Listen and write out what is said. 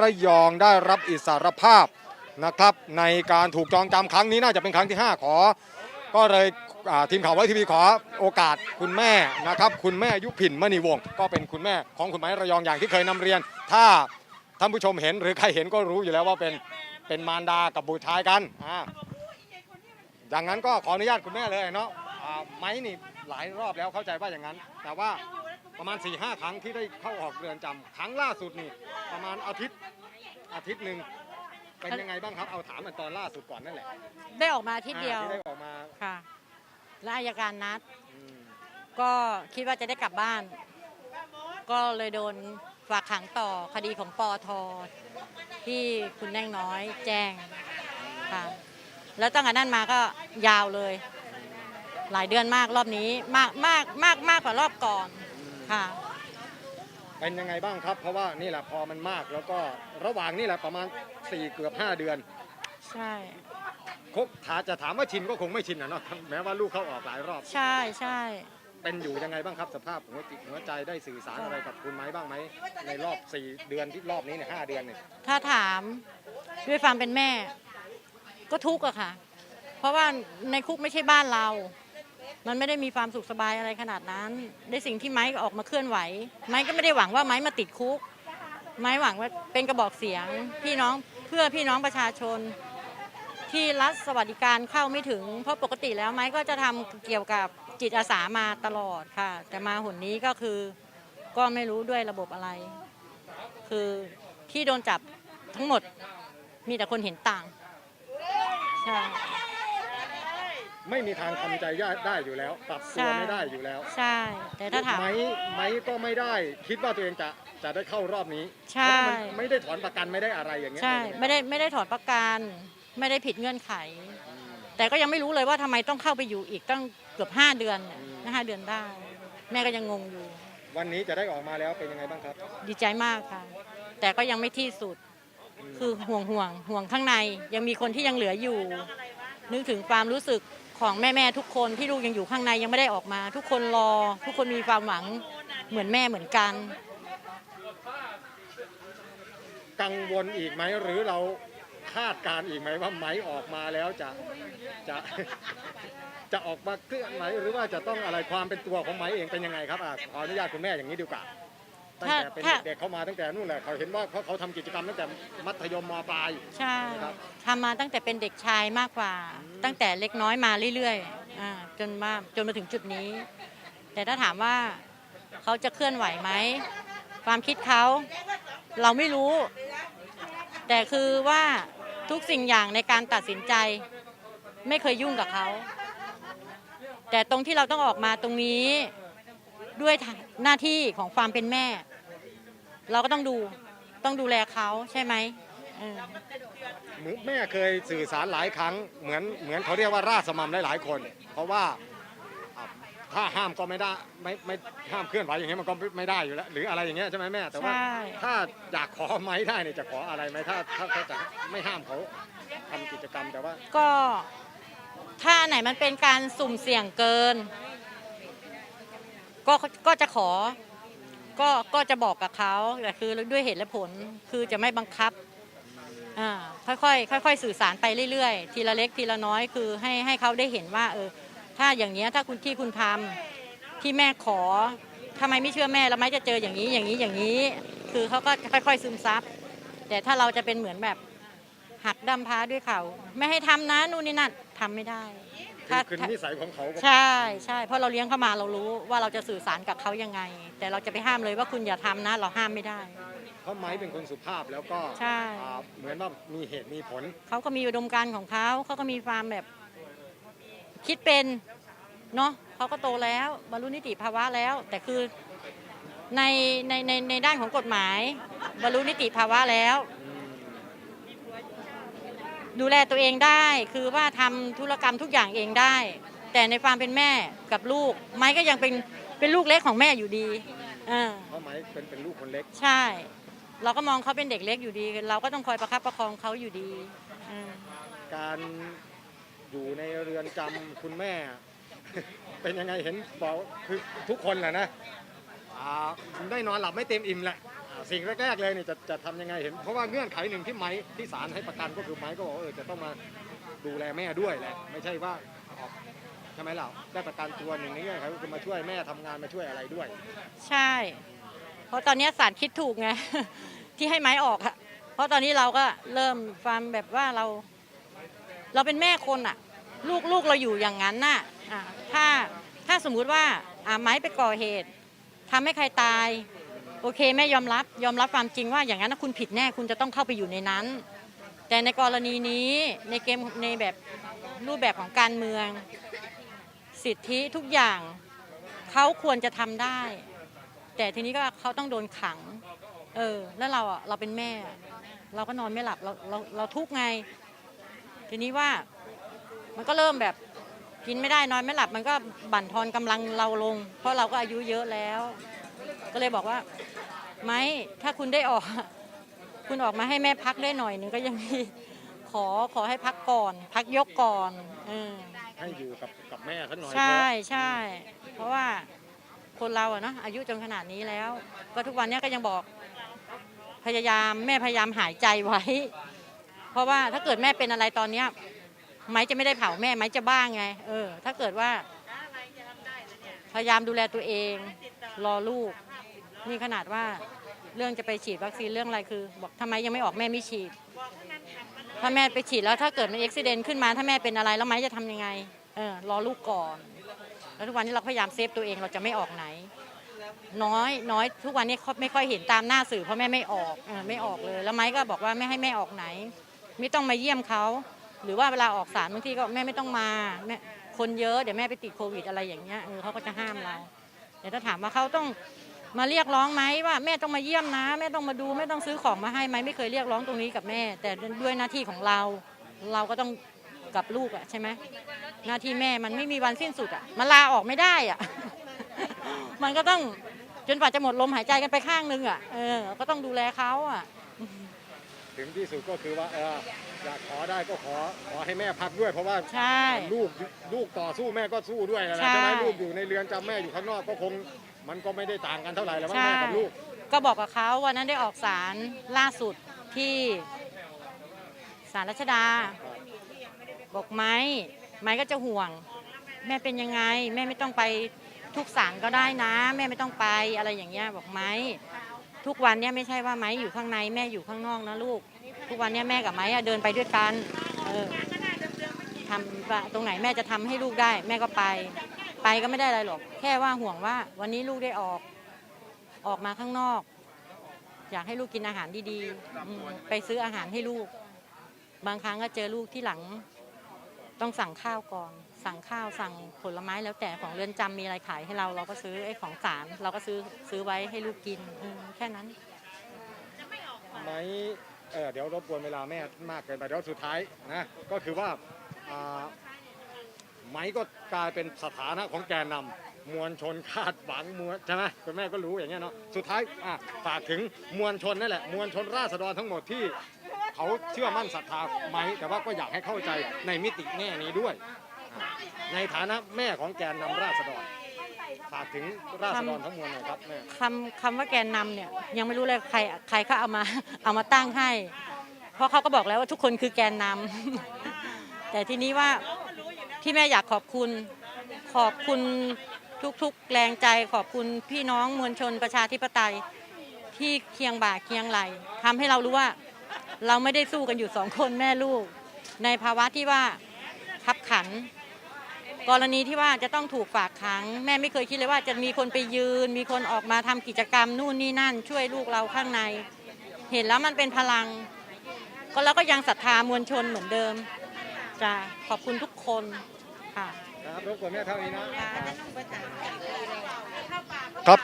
ระยองได้รับอิสรภาพนะครับ ในการถูกจองจำครั้งนี้น่าจะเป็นครั้งที่ 5 ขอ ก็เลยทีมข่าวไว้ทีวีขอโอกาสคุณแม่นะครับ คุณแม่ยุพินมณีวงศ์ก็เป็นคุณแม่ของคุณไม้ระยองอย่างที่เคยนำเรียน ถ้าท่านผู้ชมเห็นหรือใครเห็นก็รู้อยู่แล้วว่าเป็นเป็นมารดากับบุตรชายกันอ่าดังนั้นก็ขออนุญาตคุณแม่เลยเนาะไม้นี่หลายรอบแล้วเข้าใจว่าอย่างนั้น แต่ว่า ประมาณ4ีหครั้งที่ได้เข้าออกเรือนจำครั้งล่าสุดนี่ประมาณอาทิตย์อาทิตย์หนึ่งเป็นยังไงบ้างครับเอาถามมันตอนล่าสุดก่อนนั่นแหละได้ออกมาอาทิตย์เดียวอ่าที่ได้ออกมาค่ะ และอายการนัด อืมก็คิดว่าจะได้กลับบ้าน ก็เลยโดนฝากขังต่อคดีของปอทที่คุณแน่งน้อยแจ้งค่ะ แล้วตั้งแต่นั้นมาก็ยาวเลย หลายเดือนมากรอบนี้มากมากมากมากกว่ารอบก่อน ค่ะ เป็นยังไงบ้างครับ เพราะว่านี่แหละพอมันมาก แล้วก็ระหว่างนี่แหละประมาณ 4 เกือบ 5 เดือนใช่คงถ้าจะถามว่าชินก็คงไม่ชินนะเนาะแม้ว่าลูกเข้าออกหลายรอบ ใช่ใช่เป็นอยู่ยังไงบ้างครับ สภาพหัวจิตหัวใจได้สื่อสารอะไรกับคุณไหมบ้างไหมในรอบ 4 เดือนที่รอบนี้เนี่ยหเดือนเนี่ยถ้าถามด้วยความเป็นแม่ ก็ทุกข์อะค่ะ เพราะว่าในคุกไม่ใช่บ้านเรา มันไม่ได้มีความสุขสบายอะไรขนาดนั้น ได้สิ่งที่ไม้ออกมาเคลื่อนไหว ไม้ก็ไม่ได้หวังว่าไม้มาติดคุก ไม้หวังว่าเป็นกระบอกเสียง พี่น้องเพื่อพี่น้องประชาชน ที่รัฐสวัสดิการเข้าไม่ถึง เพราะปกติแล้วไม้ก็จะทำเกี่ยวกับจิตอาสามาตลอดค่ะ แต่มาหนนี้ก็คือก็ไม่รู้ด้วยระบบอะไร คือที่โดนจับทั้งหมดมีแต่คนเห็นต่างใช่ ไม่มีทางทำใจได้อยู่แล้วปรับตัวใช่ไม่ได้อยู่แล้วใช่ แต่ถ้าถามไหมไหมก็ไม่ได้ คิดว่าตัวเองจะจะได้เข้ารอบนี้ใช่ เพราะว่ามันไม่ได้ถอนประกันไม่ได้อะไรอย่างเงี้ยใช่ไม่ได้ไม่ได้ถอนประกันไม่ได้ผิดเงื่อนไข อืม แต่ก็ยังไม่รู้เลยว่าทำไมต้องเข้าไปอยู่อีกตั้งเกือบห้าเดือนอืม นะห้าเดือนได้ แม่ก็ยังงงอยู่ วันนี้จะได้ออกมาแล้วเป็นยังไงบ้างครับดีใจมากค่ะ แต่ก็ยังไม่ที่สุดคือห่วงห่วงห่วงข้างใน ยังมีคนที่ยังเหลืออยู่ นึกถึงความรู้สึก ของแม่แม่ๆทุกคนที่ลูกยังอยู่ข้างในยังไม่ได้ออกมา ทุกคนรอ ทุกคนมีความหวังเหมือนแม่เหมือนกัน กังวลอีกไหมหรือเราคาดการณ์อีกไหมว่าไหมออกมาแล้วจะจะจะออกมาเคลื่อนไหมหรือว่าจะต้องอะไรความเป็นตัวของไหมเองเป็นยังไงครับอะขออนุญาตคุณแม่อย่างนี้ดีกว่า ตั้งแต่เป็นถ้า เด็กๆเข้ามาตั้งแต่นู่นแหละเขาเห็นว่าเขาเขาทำกิจกรรมตั้งแต่มัธยมมปลาย ใช่ครับทำมาตั้งแต่เป็นเด็กชายมากกว่า ตั้งแต่เล็กน้อยมาเรื่อยๆอ่าจนมาจนมาถึงจุดนี้ แต่ถ้าถามว่าเขาจะเคลื่อนไหวไหม ความคิดเขาเราไม่รู้ แต่คือว่าทุกสิ่งอย่างในการตัดสินใจ ไม่เคยยุ่งกับเขา แต่ตรงที่เราต้องออกมาตรงนี้ด้วยหน้าที่ของความเป็นแม่ เราก็ต้องดูต้องดูแลเขาใช่ไหมเออเหมือนแม่เคยสื่อสารหลายครั้งเหมือนเหมือนเขาเรียกว่าราชสมัมหลายๆคน เพราะว่าอะถ้าห้ามก็ไม่ได้ไม่ไม่ห้ามเคลื่อนไหวอย่างเงี้ยมันก็ไม่ได้อยู่แล้วหรืออะไรอย่างเงี้ยใช่ไหมแม่แต่ว่า ใช่ ถ้าอยากขอไหมได้เนี่ยจะขออะไรไหมถ้าถ้าเขาจะไม่ห้ามเขาทำกิจกรรมแต่ว่า ก็ถ้าอันไหนมันเป็นการสุ่มเสี่ยงเกิน ก็ก็จะขอ ก็ก็จะบอกกับเขาแต่คือด้วยเหตุและผลคือจะไม่บังคับอ่าค่อยๆค่อย ๆ สื่อสารไปเรื่อยๆ ทีละเล็กทีละน้อยคือให้ให้เขาได้เห็นว่าเออถ้าอย่างนี้ถ้าคุณที่คุณทำที่แม่ขอทำไมไม่เชื่อแม่แล้วไม่จะเจออย่างนี้อย่างนี้อย่างนี้ คือเขาก็ค่อย ๆ ซึมซับ แต่ถ้าเราจะเป็นเหมือนแบบหักดั้มพร้าด้วยเขา ไม่ให้ทำนะนู่นนี่นั่นทำไม่ได้ ถ้าคือถ้านิสัยของเขาก็ใช่ใช่เพราะเราเลี้ยงเขามาเรารู้ว่าเราจะสื่อสารกับเขายังไง แต่เราจะไปห้ามเลยว่าคุณอย่าทำนะ เราห้ามไม่ได้ เพราะไม้เป็นคนสุภาพแล้วก็ใช่อ่าเหมือนว่ามีเหตุมีผล เขาก็มีอุดมการณ์ของเขาเขาก็มีความแบบ คิดเป็นเนาะเขาก็โตแล้วบรรลุนิติภาวะแล้ว แต่คือในในในในด้านของกฎหมาย บรรลุนิติภาวะแล้ว ดูแลตัวเองได้ คือว่าทำธุรกรรมทุกอย่างเองได้ แต่ในความเป็นแม่กับลูก ไม้ก็ยังเป็นเป็นลูกเล็กของแม่อยู่ดีอ่าเพราะไม้เป็นเป็นลูกคนเล็ก ใช่ เราก็มองเขาเป็นเด็กเล็กอยู่ดี เราก็ต้องคอยประคับประคองเขาอยู่ดีอ่าการอยู่ในเรือนจำคุณแม่ เป็นยังไงเห็นบอกคือทุกคนแหละนะอ่าได้นอนหลับไม่เต็มอิ่มแหละอ่า สิ่งแรกๆเลยเนี่ยจะจะทำยังไงเห็น เพราะว่าเงื่อนไขหนึ่งที่ไม้ที่ศาลให้ประกันก็คือไม้ก็บอกว่าเออจะต้องมาดูแลแม่ด้วยแหละไม่ใช่ว่าออกใช่ไหมเราได้ประกันตัวหนึ่งในเงื่อนไขก็คือมาช่วยแม่ทำงานมาช่วยอะไรด้วย ใช่ เพราะตอนนี้ศาลคิดถูกไง ที่ให้ไม้ออกอะเพราะตอนนี้เราก็เริ่มความแบบว่าเรา เราเป็นแม่คนอะลูกลูกเราอยู่อย่างนั้นน่ะอะถ้าถ้าสมมุติว่าอะไม้ไปก่อเหตุทำให้ใครตาย โอเคแม่ยอมรับยอมรับความจริงว่าอย่างนั้นนะคุณผิดแน่คุณจะต้องเข้าไปอยู่ในนั้น แต่ในกรณีนี้ในเกมในแบบรูปแบบของการเมือง สิทธิทุกอย่างเขาควรจะทำได้ แต่ทีนี้ก็เขาต้องโดนขัง เออ แล้วเราอะเราเป็นแม่ เราก็นอนไม่หลับเราเราเราทุกไง ทีนี้ว่ามันก็เริ่มแบบกินไม่ได้นอนไม่หลับมันก็บั่นทอนกำลังเราลง เพราะเราก็อายุเยอะแล้ว ก็เลยบอกว่า ไหมถ้าคุณได้ออก คุณออกมาให้แม่พักได้หน่อยหนึ่งก็ยังดีขอขอให้พักก่อน พักยกก่อนเออให้อยู่กับกับแม่สักหน่อยใช่เถอะใช่ เพราะว่าคนเราอะเนาะอายุจนขนาดนี้แล้ว ก็ทุกวันเนี้ยก็ยังบอกพยายามแม่พยายามหายใจไว้ เพราะว่าถ้าเกิดแม่เป็นอะไรตอนเนี้ยไม้จะไม่ได้เผาแม่ไม้จะบ้างไง เออ ถ้าเกิดว่า พยายามดูแลตัวเอง รอลูก นี่ขนาดว่าเรื่องจะไปฉีดวัคซีนเรื่องอะไรคือ บอกทำไมยังไม่ออกแม่ไม่ฉีด ถ้าแม่ไปฉีดแล้วถ้าเกิดมันอุบิเหตุขึ้นมาถ้าแม่เป็นอะไรแล้วไม้จะทำยังไงเออรอลูกก่อน แล้วทุกวันนี้เราพยายามเซฟตัวเองเราจะไม่ออกไหน น้อยน้อยทุกวันนี้ไม่ค่อยเห็นตามหน้าสื่อเพราะแม่ไม่ออกออไม่ออกเลย แล้วไม้ก็บอกว่าไม่ให้แม่ออกไหน ไม่ต้องมาเยี่ยมเขาหรือว่าเวลาออกสารบางทีก็แม่ไม่ต้องมาแม่คนเยอะเดี๋ยวแม่ไปติดโควิดอะไรอย่างเงี้ยเออเขาก็จะห้ามเราแต่ถ้าถามว่าเขาต้อง มาเรียกร้องไหมว่าแม่ต้องมาเยี่ยมนะ แม่ต้องมาดูแม่ต้องซื้อของมาให้ไหมไม่เคยเรียกร้องตรงนี้กับแม่ แต่ด้วยหน้าที่ของเรา เราก็ต้องกับลูกอะใช่ไหมหน้าที่แม่มันไม่มีวันสิ้นสุดอะมันลาออกไม่ได้อะมันก็ต้องจนกว่าจะหมดลมหายใจกันไปข้างนึงอะเออก็ต้องดูแลเขาอะถึงที่สุดก็คือว่าเออ อยากขอได้ก็ขอขอให้แม่พักด้วย เพราะว่าใช่ ลูกลูกต่อสู้แม่ก็สู้ด้วยนะใช่ ใช่ไหมลูกอยู่ในเรือนจำแม่อยู่ข้างนอกก็คงมันก็ไม่ได้ต่างกันเท่าไหร่แล้วมั้งใช่ แม่กับลูกก็บอกกับเขาวันนั้นได้ออกสารล่าสุดที่สารรัชดา บอกไม้ไม้ก็จะห่วง แม่เป็นยังไง แม่ไม่ต้องไปทุกสารก็ได้นะ แม่ไม่ต้องไปอะไรอย่างเงี้ยบอกไม้ ทุกวันเนี้ยไม่ใช่ว่าไม้อยู่ข้างในแม่อยู่ข้างนอกนะลูก ทุกวันนี้แม่กับไม้เดินไปด้วยกันเออทำตรงไหนแม่จะทำให้ลูกได้ แม่ก็ไป ไปก็ไม่ได้อะไรหรอก แค่ว่าห่วงว่า วันนี้ลูกได้ออก ออกมาข้างนอก อยากให้ลูกกินอาหารดีๆ ไปซื้ออาหารให้ลูก บางครั้งก็เจอลูกที่หลัง ต้องสั่งข้าวก่อน สั่งข้าวสั่งผลไม้แล้วแต่ของเรือนจำมีอะไรขายให้เรา เราก็ซื้อไอ้ของสารเราก็ซื้อซื้อไว้ให้ลูกกินแค่นั้นไหม เออเดี๋ยวรบกวนเวลาแม่มากเกินไปเดี๋ยวสุดท้ายนะก็คือว่าอ่าไหมก็กลายเป็นสถานะของแกนนำมวลชนคาดหวังมวลใช่ไหมคุณแม่ก็รู้อย่างเงี้ยเนาะสุดท้ายอะฝากถึงมวลชนนั่นแหละมวลชนราษฎรทั้งหมดที่ เขาเชื่อมั่นศรัทธาไหม แต่ว่าก็อยากให้เข้าใจในมิติแง่นี้ด้วยอะในฐานะแม่ของแกนนำราษฎร ฝากถึงราษฎรทั้งมวลหน่อยครับแม่คำคำว่าแกนนำเนี่ยยังไม่รู้เลยใครใครเขาเอามาเอามาตั้งให้ เพราะเขาก็บอกแล้วว่าทุกคนคือแกนนำ แต่ทีนี้ว่าที่แม่อยากขอบคุณขอบคุณทุกๆแรงใจขอบคุณพี่น้องมวลชนประชาธิปไตยที่เคียงบ่าเคียงไหลทำให้เรารู้ว่าเราไม่ได้สู้กันอยู่สองคนแม่ลูก ในภาวะที่ว่าขับขัน กรณีที่ว่าจะต้องถูกฝากขัง แม่ไม่เคยคิดเลยว่าจะมีคนไปยืน มีคนออกมาทำกิจกรรมนู่นนี่นั่น ช่วยลูกเราข้างใน เห็นแล้วมันเป็นพลัง ก็เราก็ยังศรัทธามวลชนเหมือนเดิมจ้ะขอบคุณทุกคนค่ะครับรบกวนแม่เท่านี้นะค่ะครับท่าน